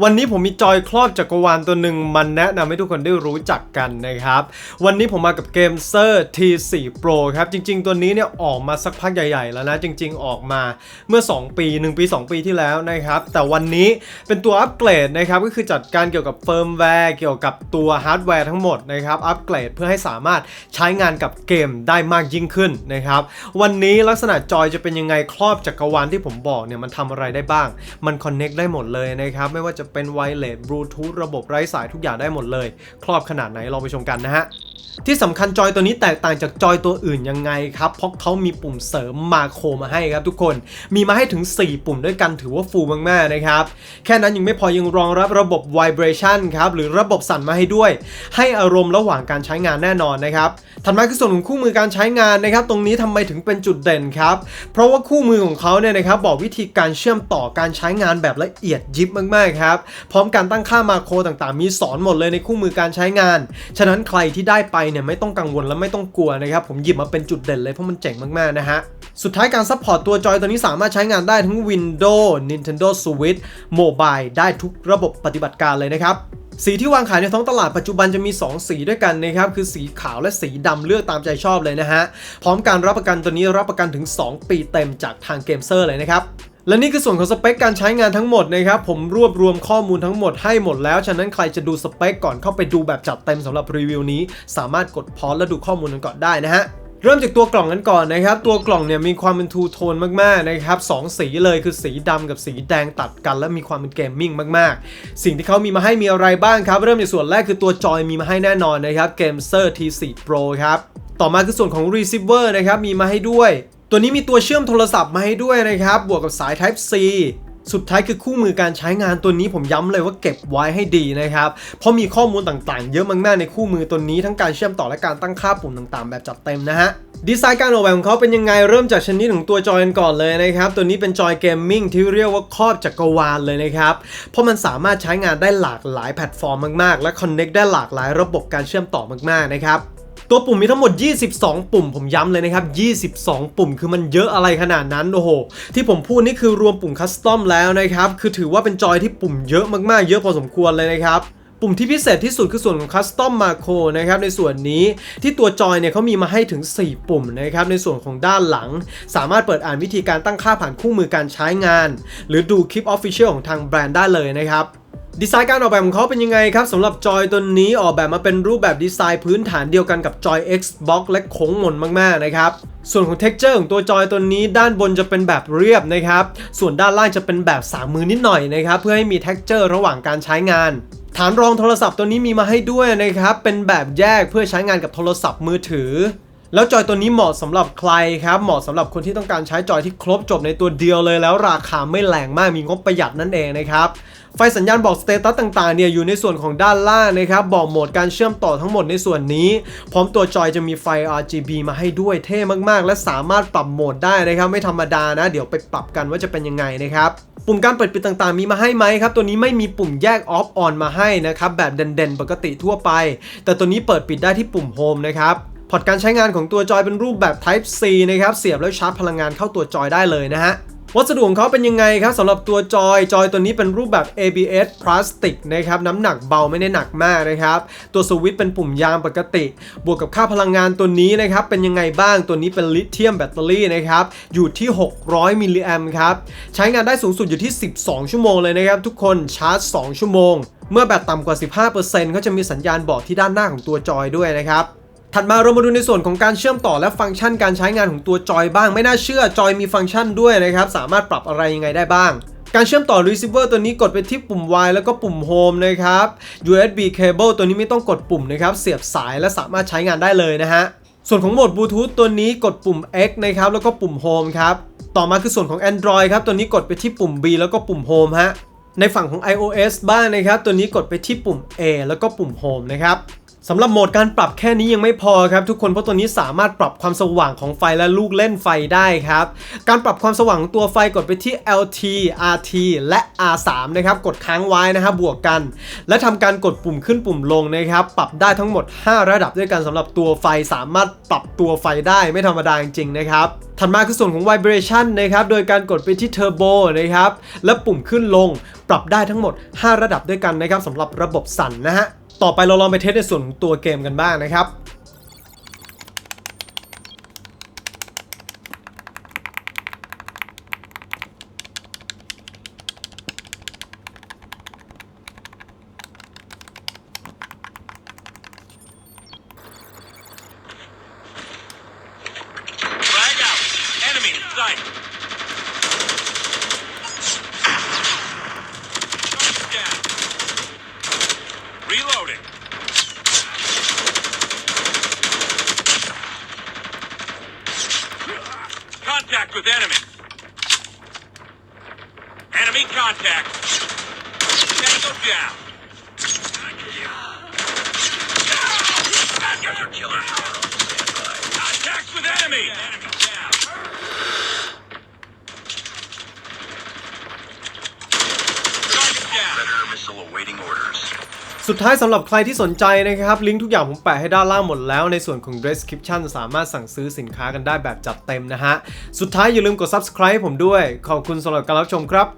วันนี้ผมมีจอยครอบจักรวาลตัวหนึ่งมันแนะนำให้ทุกคนได้รู้จักกันนะครับ วันนี้ผมมากับเกมเซอร์ T4 Pro ครับ จริง ๆ ตัวนี้เนี่ยออกมาสักพักใหญ่ ๆ แล้วนะ จริง ๆ ออกมาเมื่อ 2 ปี 1 ปี 2 ปีที่แล้วนะครับ แต่วันนี้เป็นตัวอัปเกรดนะครับ ก็คือจัดการเกี่ยวกับเฟิร์มแวร์เกี่ยวกับตัวฮาร์ดแวร์ทั้งหมดนะครับอัปเกรดเพื่อให้สามารถใช้งานกับเกมได้มากยิ่งขึ้นนะครับวันนี้ลักษณะจอยจะเป็นยังไงครอบจักรวาลที่ผมบอกเนี่ยมันทำอะไรได้บ้าง มันคอนเน็กได้หมดเลยนะครับไม่ว่าจะะเป็นไวเลสบลูทูธระบบไร้สายทุกอย่างได้หมดเลย ครอบขนาดไหนลองไปชมกันนะฮะที่สำคัญจอยตัวนี้แตกต่างจากจอยตัวอื่นยังไงครับ เพราะเขามีปุ่มเสริมมาโครมาให้ครับทุกคน มีมาให้ถึง 4 ปุ่มด้วยกันถือว่าฟูมากๆนะครับ แค่นั้นยังไม่พอยังรองรับระบบ vibration ครับ หรือระบบสั่นมาให้ด้วย ให้อารมณ์ระหว่างการใช้งานแน่นอนนะครับ ถัดมาคือส่วนของคู่มือการใช้งานนะครับ ตรงนี้ทำไมถึงเป็นจุดเด่นครับ เพราะว่าคู่มือของเขาเนี่ยนะครับบอกวิธีการเชื่อมต่อการใช้งานแบบละเอียดยิบมากๆครับพร้อมการตั้งค่ามาโครต่างๆ มีสอนหมดเลยในคู่มือการใช้งาน ฉะนั้นใครที่ได้ไปเนี่ยไม่ต้องกังวลและไม่ต้องกลัวนะครับ ผมหยิบมาเป็นจุดเด่นเลยเพราะมันเจ๋งมากๆนะฮะสุดท้ายการซัพพอร์ตตัวจอยตัวนี้สามารถใช้งานได้ทั้ง Windows Nintendo Switch Mobile ได้ทุกระบบปฏิบัติการเลยนะครับ สีที่วางขายในท้องตลาดปัจจุบันจะมี 2 สีด้วยกันนะครับ คือสีขาวและสีดำเลือกตามใจชอบเลยนะฮะ พร้อมการรับประกันตัวนี้รับประกันถึง 2 ปีเต็มจากทางเกมเซอร์เลยนะครับ และนี่คือส่วนของสเปคการใช้งานทั้งหมดนะครับ ผมรวบรวมข้อมูลทั้งหมดให้หมดแล้ว ฉะนั้นใครจะดูสเปคก่อนเข้าไปดูแบบจัดเต็มสำหรับรีวิวนี้ สามารถกดพอสและดูข้อมูลกันก่อนได้นะฮะเริ่มจากตัวกล่องกันก่อนนะครับ ตัวกล่องเนี่ยมีความเป็นทูโทนมากๆนะครับสองสีเลยคือสีดำกับสีแดงตัดกัน และมีความเป็นเกมมิ่งมากๆ สิ่งที่เขามีมาให้มีอะไรบ้างครับ เริ่มจากส่วนแรกคือตัวจอยมีมาให้แน่นอนนะครับ Gameser T4 Pro ครับ ต่อมาคือส่วนของ Receiver นะครับมีมาให้ด้วย ตัวนี้มีตัวเชื่อมโทรศัพท์มาให้ด้วยนะครับ บวกกับสาย Type C สุดท้ายคือคู่มือการใช้งานตัวนี้ผมย้ำเลยว่าเก็บไว้ให้ดีนะครับ เพราะมีข้อมูลต่างๆ เยอะมากๆในคู่มือตัวนี้ทั้งการเชื่อมต่อและการตั้งค่าปุ่มต่างๆ แบบจัดเต็มนะฮะ ดีไซน์การออกแบบของเขาเป็นยังไงเริ่มจากชนิดของตัวจอยกันก่อนเลยนะครับ ตัวนี้เป็นจอยเกมมิ่งที่เรียกว่าครอบจักรวาลเลยนะครับ เพราะมันสามารถใช้งานได้หลากหลายแพลตฟอร์มมากๆ และคอนเน็กได้หลากหลายระบบการเชื่อมต่อมากๆนะครับ ตัวปุ่มมีทั้งหมด 22 ปุ่มผมย้ำเลยนะครับ 22 ปุ่มคือมันเยอะอะไรขนาดนั้นโอ้โห ที่ผมพูดนี่คือรวมปุ่มคัสตอมแล้วนะครับ คือถือว่าเป็นจอยที่ปุ่มเยอะมากๆ เยอะพอสมควรเลยนะครับปุ่มที่พิเศษที่สุดคือส่วนของ Custom Macro นะครับในส่วนนี้ที่ตัวจอยเนี่ยเขามีมาให้ถึง 4 ปุ่มนะครับในส่วนของด้านหลัง สามารถเปิดอ่านวิธีการตั้งค่าผ่านคู่มือการใช้งาน หรือดูคลิป Official ของทางแบรนด์ได้เลยนะครับ ดีไซน์การออกแบบของเขาเป็นยังไงครับสำหรับจอยตัวนี้ออกแบบมาเป็นรูปแบบดีไซน์พื้นฐานเดียวกันกับจอย Xbox และโค้งมนมากๆนะครับ ส่วนของ texture ของตัวจอยตัวนี้ด้านบนจะเป็นแบบเรียบนะครับ ส่วนด้านล่างจะเป็นแบบสามมือนิดหน่อยนะครับ เพื่อให้มี texture ระหว่างการใช้งานฐานรองโทรศัพท์ตัวนี้มีมาให้ด้วยนะครับ เป็นแบบแยกเพื่อใช้งานกับโทรศัพท์มือถือ แล้วจอยตัวนี้เหมาะสำหรับใครครับ เหมาะสำหรับคนที่ต้องการใช้จอยที่ครบจบในตัวเดียวเลยแล้วราคาไม่แรงมากมีงบประหยัดนั่นเองนะครับ ไฟสัญญาณบอกสเตตัสต่างๆเนี่ยอยู่ในส่วนของด้านล่างนะครับบอกโหมดการเชื่อมต่อทั้งหมดในส่วนนี้ พร้อมตัวจอยจะมีไฟ RGB มาให้ด้วยเท่มากๆ และสามารถปรับโหมดได้นะครับไม่ธรรมดานะ เดี๋ยวไปปรับกันว่าจะเป็นยังไงนะครับปุ่มการเปิดปิดต่างๆ มีมาให้ไหมครับ ตัวนี้ไม่มีปุ่มแยกออฟออนมาให้นะครับแบบเด่นๆ ปกติทั่วไป แต่ตัวนี้เปิดปิดได้ที่ปุ่มโฮมนะครับพอร์ตการใช้งานของตัวจอยเป็นรูปแบบ Type C นะครับ เสียบแล้วชาร์จพลังงานเข้าตัวจอยได้เลยนะฮะ วัสดุของเขาเป็นยังไงครับสำหรับตัวจอย จอยตัวนี้เป็นรูปแบบ ABS พลาสติกนะครับน้ำหนักเบาไม่ได้หนักมากนะครับ ตัวสวิตช์เป็นปุ่มยางปกติ บวกกับค่าพลังงานตัวนี้นะครับเป็นยังไงบ้างตัวนี้เป็นลิเธียมแบตเตอรี่นะครับอยู่ที่ 600 มิลลิแอมครับใช้งานได้สูงสุดอยู่ที่ 12 ชั่วโมงเลยนะครับทุกคนชาร์จ 2 ชั่วโมง เมื่อแบตต่ำกว่า 15%ก็จะมีสัญญาณบอกที่ด้านหน้าของตัวจอยด้วยนะครับ ถัดมาเรามาดูในส่วนของการเชื่อมต่อและฟังก์ชันการใช้งานของตัวจอยบ้าง ไม่น่าเชื่อจอยมีฟังก์ชันด้วยนะครับ สามารถปรับอะไรยังไงได้บ้างการเชื่อมต่อ receiver ตัวนี้กดไปที่ปุ่ม Y แล้วก็ปุ่ม Home นะครับ USB cable ตัวนี้ไม่ต้องกดปุ่มนะครับ เสียบสายและสามารถใช้งานได้เลยนะฮะ ส่วนของโหมดบลูทูธตัวนี้กดปุ่ม X นะครับ แล้วก็ปุ่ม Home ครับ ต่อมาคือส่วนของ Android ครับ ตัวนี้กดไปที่ปุ่ม B แล้วก็ปุ่ม Home ฮะ ในฝั่งของ iOS บ้างนะครับ ตัวนี้กดไปที่ปุ่ม A แล้วก็ปุ่ม Home นะครับ สำหรับโหมดการปรับแค่นี้ยังไม่พอครับ ทุกคนเพราะตัวนี้สามารถปรับความสว่างของไฟและลูกเล่นไฟได้ครับ การปรับความสว่างของตัวไฟกดไปที่ LT RT และ R3 นะครับกดค้างไว้นะครับบวกกัน และทำการกดปุ่มขึ้นปุ่มลงนะครับปรับได้ทั้งหมด 5 ระดับด้วยกันสำหรับตัวไฟสามารถปรับตัวไฟได้ไม่ธรรมดาจริงๆนะครับถัดมาคือส่วนของ vibration นะครับโดยการกดไปที่ turbo นะครับและปุ่มขึ้นลง ปรับได้ทั้งหมด 5 ระดับด้วยกันนะครับสำหรับระบบสั่นนะฮะ ต่อไปเราลองไปเทสในส่วนของตัวเกมกันบ้างนะครับ Contact with enemy. Enemy contact. Tango down. Contact with enemy. Enemy down. Target down. Predator missile awaiting orders. สุดท้ายสำหรับใครที่สนใจนะครับ ลิงก์ทุกอย่างผมแปะให้ด้านล่างหมดแล้วในส่วนของ description สามารถสั่งซื้อสินค้ากันได้แบบจัดเต็มนะฮะ สุดท้ายอย่าลืมกด subscribe ผมด้วย ขอบคุณสำหรับการรับชมครับ